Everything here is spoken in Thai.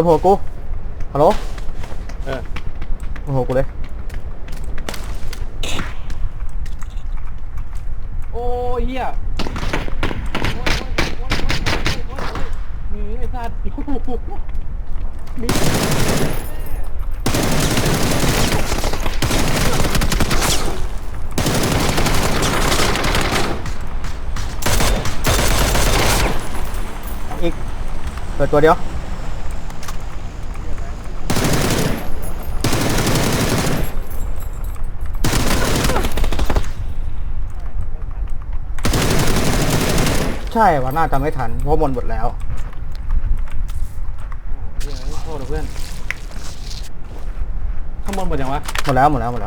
บนหัวกูฮัลโหลเออ บนหัวกูเลยโอ้ยเฮียโอ้ยโอ้ยโอ้ยโอ้ยโอ้ยโอ้ยโอ้ยหนีไอ้สัตว์โอ้โหหนีอีกเปิดตัวเดียว ใช่ว่าน่าจะไม่ทัน เพราะหมดหมดแล้วเฮียโทษนะเพื่อนข้างบนหมดยังวะ หมดแล้วหมดแล้วหมดแล้ว